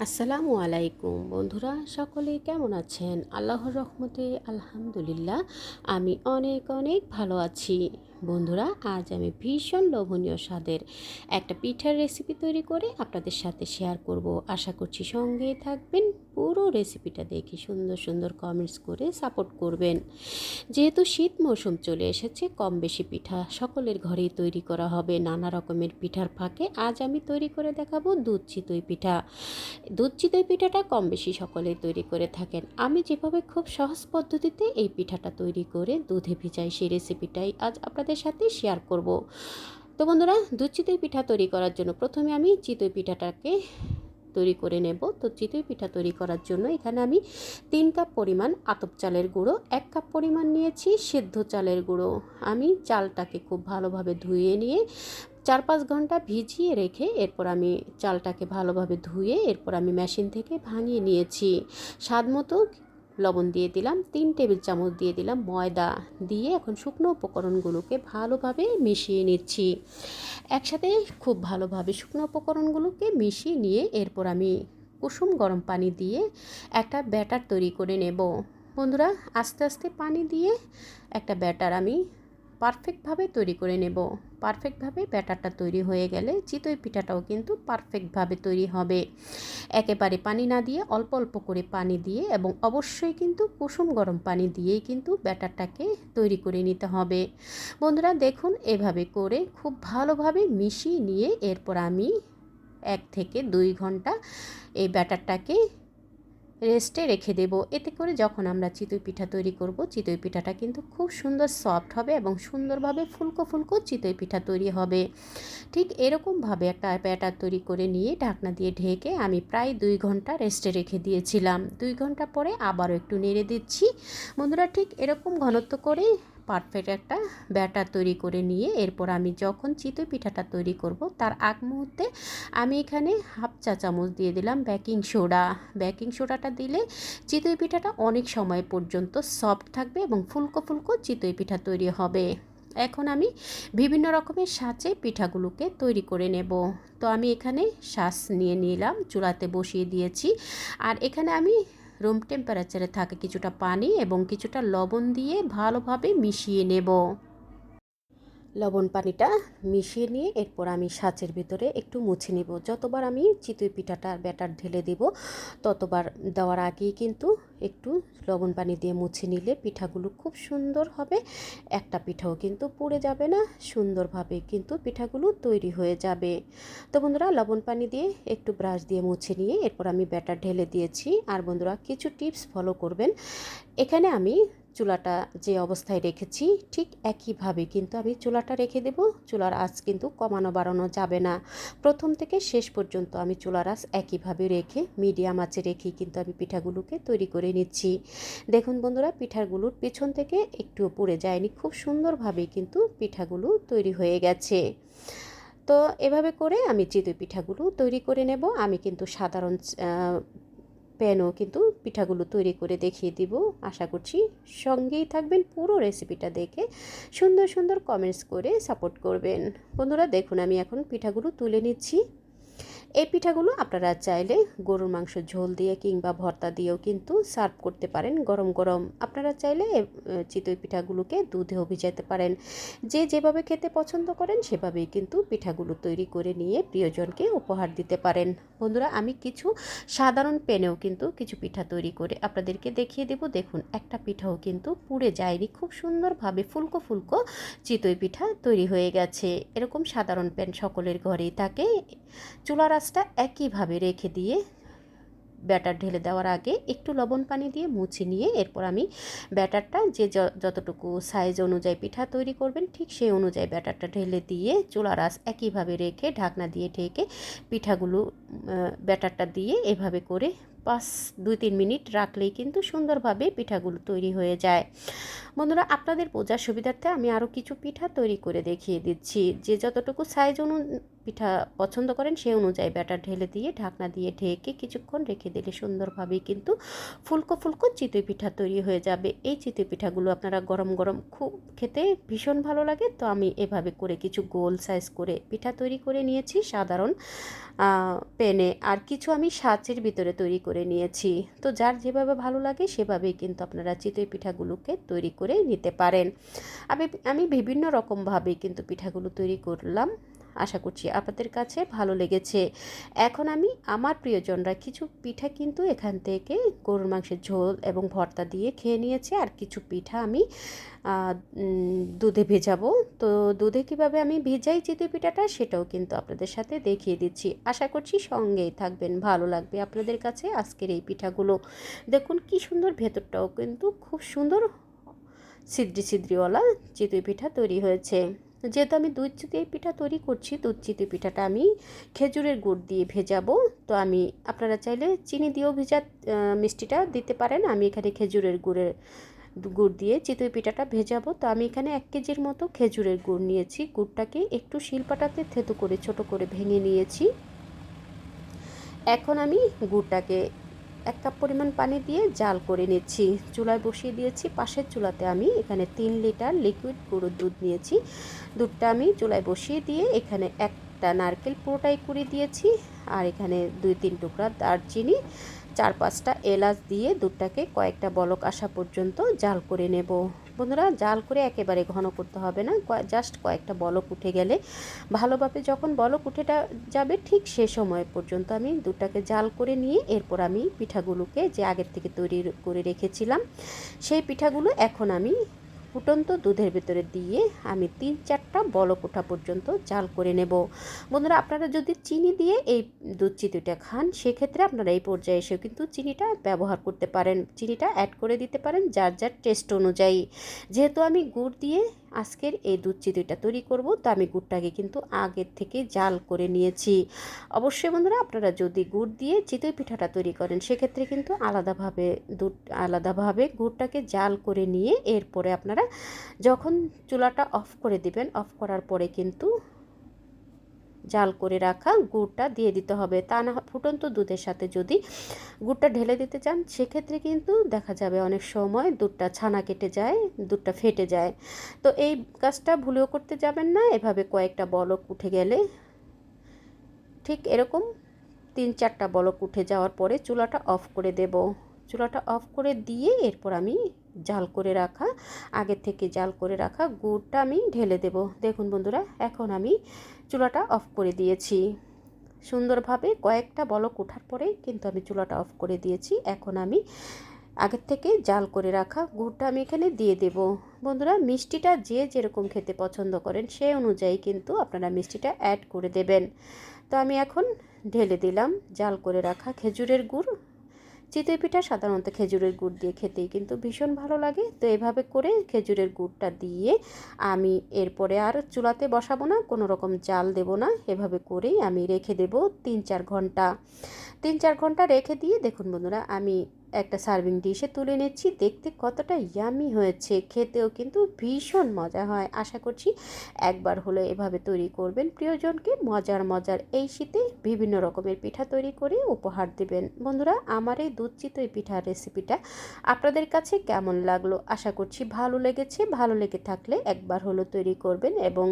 আসসালামু আলাইকুম বন্ধুরা, সকলে কেমন আছেন? আল্লাহর রহমতে আলহামদুলিল্লাহ, আমি অনেক অনেক ভালো আছি। বন্ধুরা, আজ আমি ভীষণ লোভনীয় স্বাদের একটা পিঠার রেসিপি তৈরি করে আপনাদের সাথে শেয়ার করব। আশা করছি সঙ্গে থাকবেন। পুরো রেসিপিটা দেখে সুন্দর সুন্দর কমেন্টস করে সাপোর্ট করবেন। যেহেতু শীত মৌসুম চলে এসেছে, কম বেশি পিঠা সকলের ঘরেই তৈরি করা হবে। নানা রকমের পিঠার ফাঁকে আজ আমি তৈরি করে দেখাবো দুধ চিতই পিঠা। দুধ চিতই পিঠাটা কম বেশি সকলেই তৈরি করে থাকেন। আমি যেভাবে খুব সহজ পদ্ধতিতে এই পিঠাটা তৈরি করে দুধে ভিজাই সেই রেসিপিটাই আজ আপনাদের সাথে শেয়ার করব। তো বন্ধুরা, দুধ চিতই পিঠা তৈরি করার জন্য প্রথমে আমি চিতই পিঠাটাকে তৈরি করে নেব। তো চিতই পিঠা তৈরি করার জন্য এখানে আমি তিন কাপ পরিমাণ আতপ চালের গুঁড়ো, এক কাপ পরিমাণ নিয়েছি সেদ্ধ চালের গুঁড়ো। আমি চালটাকে খুব ভালোভাবে ধুয়ে নিয়ে চার পাঁচ ঘণ্টা ভিজিয়ে রেখে এরপর আমি চালটাকে ভালোভাবে ধুয়ে এরপর আমি মেশিন থেকে ভাঙিয়ে নিয়েছি। স্বাদ মতো লবণ দিয়ে দিলাম, তিন টেবিল চামচ দিয়ে দিলাম ময়দা দিয়ে এখন শুকনো উপকরণগুলোকে ভালোভাবে মিশিয়ে নিচ্ছি। একসাথে খুব ভালোভাবে শুকনো উপকরণগুলোকে মিশিয়ে নিয়ে এরপর আমি কুসুম গরম পানি দিয়ে একটা ব্যাটার তৈরি করে নেব। বন্ধুরা, আস্তে আস্তে পানি দিয়ে একটা ব্যাটার আমি পারফেক্টভাবে তৈরি করে নেব। পারফেক্টভাবে ব্যাটারটা তৈরি হয়ে গেলে চিতই পিঠাটাও কিন্তু পারফেক্টভাবে তৈরি হবে। একেবারে পানি না দিয়ে, অল্প অল্প করে পানি দিয়ে এবং অবশ্যই কিন্তু কুসুম গরম পানি দিয়েই কিন্তু ব্যাটারটাকে তৈরি করে নিতে হবে। বন্ধুরা, দেখুন, এভাবে করে খুব ভালোভাবে মিশিয়ে নিয়ে এরপর আমি এক থেকে দুই ঘণ্টা এই ব্যাটারটাকে রেস্টে রেখে দেব। এতে করে যখন আমরা চিতই পিঠা তৈরি করব, চিতই পিঠাটা কিন্তু খুব সুন্দর সফট হবে এবং সুন্দরভাবে ফুলকো ফুলকো চিতই পিঠা তৈরি হবে। ঠিক এরকমভাবে একটা প্যাটার তৈরি করে নিয়ে ঢাকনা দিয়ে ঢেকে আমি প্রায় দুই ঘণ্টা রেস্টে রেখে দিয়েছিলাম। দুই ঘণ্টা পরে আবারও একটু নেড়ে দিচ্ছি। বন্ধুরা, ঠিক এরকম ঘনত্ব করে পারফেক্ট একটা ব্যাটার তৈরি করে নিয়ে এরপর আমি যখন চিতই পিঠাটা তৈরি করব, তার আগ মুহূর্তে আমি এখানে হাফ চা চামচ দিয়ে দিলাম বেকিং সোডা বেকিং সোডাটা দিলে চিতই পিঠাটা অনেক সময় পর্যন্ত সফট থাকবে এবং ফুলকো ফুলকো চিতই পিঠা তৈরি হবে। এখন আমি বিভিন্ন রকমের সাঁচে পিঠাগুলোকে তৈরি করে নেব। তো আমি এখানে শ্বাস নিয়ে নিলাম, চুলাতে বসিয়ে দিয়েছি। আর এখানে আমি রুম টেম্পারেচারে থাকে কিছুটা পানি এবং কিছুটা লবণ দিয়ে ভালোভাবে মিশিয়ে নেব। লবণ পানিটা মিশিয়ে নিয়ে এরপর আমি সাঁচের ভিতরে একটু মুছে নিব। যতবার আমি চিতই পিঠাটার ব্যাটার ঢেলে দেব, ততবার দেওয়ার আগেই কিন্তু একটু লবণ পানি দিয়ে মুছে নিলে পিঠাগুলো খুব সুন্দর হবে। একটা পিঠাও কিন্তু পুড়ে যাবে না, সুন্দরভাবে কিন্তু পিঠাগুলো তৈরি হয়ে যাবে। তো বন্ধুরা, লবণ পানি দিয়ে একটু ব্রাশ দিয়ে মুছে নিয়ে এরপর আমি ব্যাটার ঢেলে দিয়েছি। আর বন্ধুরা, কিছু টিপস ফলো করবেন। এখানে আমি চুলাটা যে অবস্থায় রেখেছি ঠিক একইভাবে কিন্তু আমি চুলাটা রেখে দেব। চুলার আঁচ কিন্তু কমানো বাড়ানো যাবে না। প্রথম থেকে শেষ পর্যন্ত আমি চুলার আঁচ একইভাবে রেখে মিডিয়াম আঁচে রেখে কিন্তু আমি পিঠাগুলোকে তৈরি করে নিচ্ছি। দেখুন বন্ধুরা পিঠাগুলোর পেছন থেকে একটুও পুড়ে যায়নি। খুব সুন্দরভাবে কিন্তু পিঠাগুলো তৈরি হয়ে গেছে। তো এভাবে করে আমি চিতই পিঠাগুলো তৈরি করে নেব। আমি কিন্তু সাধারণ প্যানও কিন্তু পিঠাগুলো তৈরি করে দেখিয়ে দিব। আশা করছি সঙ্গেই থাকবেন পুরো রেসিপিটা দেখে সুন্দর সুন্দর কমেন্টস করে সাপোর্ট করবেন। বন্ধুরা, দেখুন, আমি এখন পিঠাগুলো তুলে নিচ্ছি। এই পিঠাগুলো আপনারা চাইলে গরুর মাংস ঝোল দিয়ে কিংবা ভর্তা দিয়েও কিন্তু সার্ভ করতে পারেন গরম গরম। আপনারা চাইলে চিতই পিঠাগুলোকে দুধেও ভিজাতে পারেন। যে যেভাবে খেতে পছন্দ করেন, সেভাবেই কিন্তু পিঠাগুলো তৈরি করে নিয়ে প্রিয়জনকে উপহার দিতে পারেন। বন্ধুরা, আমি কিছু সাধারণ পেনেও কিন্তু কিছু পিঠা তৈরি করে আপনাদেরকে দেখিয়ে দেব। দেখুন, একটা পিঠাও কিন্তু পুড়ে যায়নি। খুব সুন্দরভাবে ফুলকো ফুলকো চিতই পিঠা তৈরি হয়ে গেছে। এরকম সাধারণ প্যান সকলের ঘরেই থাকে। চুলার আঁচটা একইভাবে রেখে দিয়ে ব্যাটার ঢেলে দেওয়ার আগে একটু লবণ পানি দিয়ে মুছে নিয়ে এরপর আমি ব্যাটারটা যে যতটুকু সাইজ অনুযায়ী পিঠা তৈরি করবেন ঠিক সেই অনুযায়ী ব্যাটারটা ঢেলে দিয়ে চুলার আঁচ একইভাবে রেখে ঢাকনা দিয়ে ঢেকে পিঠাগুলো ব্যাটারটা দিয়ে এভাবে করে পাঁচ, দুই, তিন মিনিট রাখলেই কিন্তু সুন্দরভাবে পিঠাগুলো তৈরি হয়ে যায়। বন্ধুরা, আপনাদের বোঝার সুবিধার্থে আমি আরও কিছু পিঠা তৈরি করে দেখিয়ে দিচ্ছি। যে যতটুকু সাইজ অনু পিঠা পছন্দ করেন সেই অনুযায়ী ব্যাটার ঢেলে দিয়ে ঢাকনা দিয়ে ঢেকে কিছুক্ষণ রেখে দিলে সুন্দরভাবেই কিন্তু ফুলকো ফুলকো চিতই পিঠা তৈরি হয়ে যাবে। এই চিতই পিঠাগুলো আপনারা গরম গরম খুব খেতে ভীষণ ভালো লাগে। তো আমি এভাবে করে কিছু গোল সাইজ করে পিঠা তৈরি করে নিয়েছি, সাধারণ পেনে আর কিছু আমি সাঁচের ভিতরে তৈরি করে নিয়েছি। তো যার যেভাবে ভালো লাগে সেভাবেই কিন্তু আপনারা চিতই পিঠাগুলোকে তৈরি করে নিতে পারেন। আমি আমি বিভিন্ন রকমভাবে কিন্তু পিঠাগুলো তৈরি করলাম। আশা করছি আপনাদের কাছে ভালো লেগেছে। এখন আমি আমার প্রিয়জনরা কিছু পিঠা কিন্তু এখান থেকে গরুর মাংসের ঝোল এবং ভর্তা দিয়ে খেয়ে নিয়েছে। আর কিছু পিঠা আমি দুধে ভেজাবো। তো দুধে কীভাবে আমি ভেজাই চিতই পিঠাটা সেটাও কিন্তু আপনাদের সাথে দেখিয়ে দিচ্ছি। আশা করছি সঙ্গেই থাকবেন, ভালো লাগবে আপনাদের কাছে আজকের এই পিঠাগুলো। দেখুন কি সুন্দর ভেতরটাও কিন্তু খুব সুন্দর সিদ্রি সিদ্রিওয়ালা চিতই পিঠা তৈরি হয়েছে। যেহেতু আমি দুধ চিতই পিঠা তৈরি করছি দুধ চিতই পিঠাটা আমি খেজুরের গুড় দিয়ে ভেজাবো। তো আমি, আপনারা চাইলে চিনি দিয়েও ভেজা মিষ্টিটা দিতে পারেন। আমি এখানে খেজুরের গুড়ের গুড় দিয়ে চিতই পিঠাটা ভেজাবো। তো আমি এখানে এক কেজির মতো খেজুরের গুড় নিয়েছি। গুড়টাকে একটু শিলপাটাতে থেতু করে, ছোট করে ভেঙে নিয়েছি। এখন আমি গুড়টাকে এক কাপ পরিমাণ পানি দিয়ে জাল করে নিচ্ছি। চুলায় বসিয়ে দিয়েছি। পাশের চুলাতে আমি এখানে তিন লিটার লিকুইড গরুর দুধ নিয়েছি। দুধটা আমি চুলায় বসিয়ে দিয়ে এখানে একটা নারকেল পুরোটাই করে দিয়েছি। আর এখানে দুই তিন টুকরা দারচিনি চার পাঁচটা এলাচ দিয়ে দুধটাকে কয়েকটা বলক আসা পর্যন্ত জাল করে নেব। বন্ধুরা, জাল করে একেবারে ঘন করতে হবে না। জাস্ট কয়েকটা বলক উঠে গেলে ভালোভাবে যখন বলক উঠেটা যাবে ঠিক সে সময় পর্যন্ত আমি দুধটাকে জাল করে নিয়ে এরপর আমি পিঠাগুলোকে যে আগের থেকে তৈরি করে রেখেছিলাম, সেই পিঠাগুলো এখন আমি ফুটন্ত দুধের ভিতরে দিয়ে আমি তিন চারটা বলক কোঠা পর্যন্ত জাল করে নেব। বন্ধুরা, আপনারা যদি চিনি দিয়ে এই দুধ চিতুটা খান, সেক্ষেত্রে আপনারা এই পর্যায়ে এসেও কিন্তু চিনিটা ব্যবহার করতে পারেন। চিনিটা অ্যাড করে দিতে পারেন যার যার টেস্ট অনুযায়ী। যেহেতু আমি গুড় দিয়ে আজকের এই দুধ চিতইটা তৈরি করব। তো আমি গুড়টাকে কিন্তু আগের থেকে জাল করে নিয়েছি। অবশ্যই বন্ধুরা, আপনারা যদি গুড় দিয়ে চিতই পিঠাটা তৈরি করেন, সেক্ষেত্রে কিন্তু আলাদাভাবে দুধ, আলাদাভাবে গুড়টাকে জাল করে নিয়ে এরপরে আপনারা যখন চুলাটা অফ করে দিবেন, অফ করার পরে কিন্তু জাল করে রাখা গুড়টা দিয়ে দিতে হবে। তা না ফুটন্ত দুধের সাথে যদি গুড়টা ঢেলে দিতে চান, সেক্ষেত্রে কিন্তু দেখা যাবে অনেক সময় দুধটা ছানা কেটে যায়, দুধটা ফেটে যায়। তো এই কাজটা ভুলেও করতে যাবেন না, এভাবে কয়েকটা বলক উঠে গেলে ঠিক এরকম তিন চারটা বলক উঠে যাওয়ার পরে চুলাটা অফ করে দেব। চুলাটা অফ করে দিয়ে এরপর আমি জাল করে রাখা, আগে থেকে জাল করে রাখা গুড়টা আমি ঢেলে দেব। দেখুন বন্ধুরা, এখন আমি চুলাটা অফ করে দিয়েছি। সুন্দরভাবে কয়েকটা বলক ওঠার পরে কিন্তু আমি চুলাটা অফ করে দিয়েছি। এখন আমি আগের থেকে জাল করে রাখা গুড়টা আমি এখানে দিয়ে দেব। বন্ধুরা, মিষ্টিটা যে যেরকম খেতে পছন্দ করেন সে অনুযায়ী কিন্তু আপনারা মিষ্টিটা অ্যাড করে দেবেন। তো আমি এখন ঢেলে দিলাম, জাল করে রাখা খেজুরের গুড়। চিতই পিঠা সাধারণত খেজুরের গুড় দিয়ে খেতেই কিন্তু ভীষণ ভালো লাগে। তো এভাবে করে খেজুরের গুড়টা দিয়ে আমি এরপরে আর চুলাতে বসাবো না, কোনো রকম জাল দেব না। এভাবে করেই আমি রেখে দেব তিন চার ঘণ্টা। তিন চার ঘণ্টা রেখে দিয়ে দেখুন বন্ধুরা, আমি একটা সার্ভিং ডিশে তুলে নিচ্ছি, দেখতে কতটা ইয়ামি হয়েছে, খেতেও কিন্তু ভীষণ মজা হয়। আশা করছি একবার হলে এভাবে তৈরি করবেন। প্রিয়জনকে মজার মজার এই শীতে বিভিন্ন রকমের পিঠা তৈরি করে উপহার দেবেন। বন্ধুরা, আমার এই দুধ এই পিঠার রেসিপিটা আপনাদের কাছে কেমন লাগল? আশা করছি ভালো লেগেছে। ভালো লেগে থাকলে একবার হলো তৈরি করবেন এবং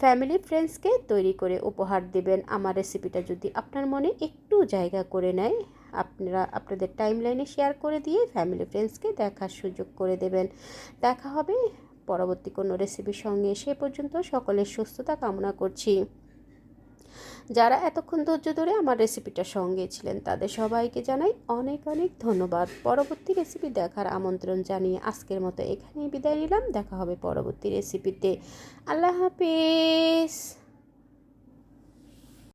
ফ্যামিলি ফ্রেন্ডসকে তৈরি করে উপহার দেবেন। আমার রেসিপিটা যদি আপনার মনে একটু জায়গা করে নেয় আপনারা আপনাদের টাইম লাইনে শেয়ার করে দিয়ে ফ্যামিলি ফ্রেন্ডসকে দেখার সুযোগ করে দেবেন। দেখা হবে পরবর্তী কোনো রেসিপির সঙ্গে। সে পর্যন্ত সকলের সুস্থতা কামনা করছি। যারা এতক্ষণ ধৈর্য ধরে আমার রেসিপিটার সঙ্গে ছিলেন, তাদের সবাইকে জানাই অনেক অনেক ধন্যবাদ। পরবর্তী রেসিপি দেখার আমন্ত্রণ জানিয়ে আজকের মতো এখানেই বিদায় নিলাম। দেখা হবে পরবর্তী রেসিপিতে আল্লাহ হাফিজ।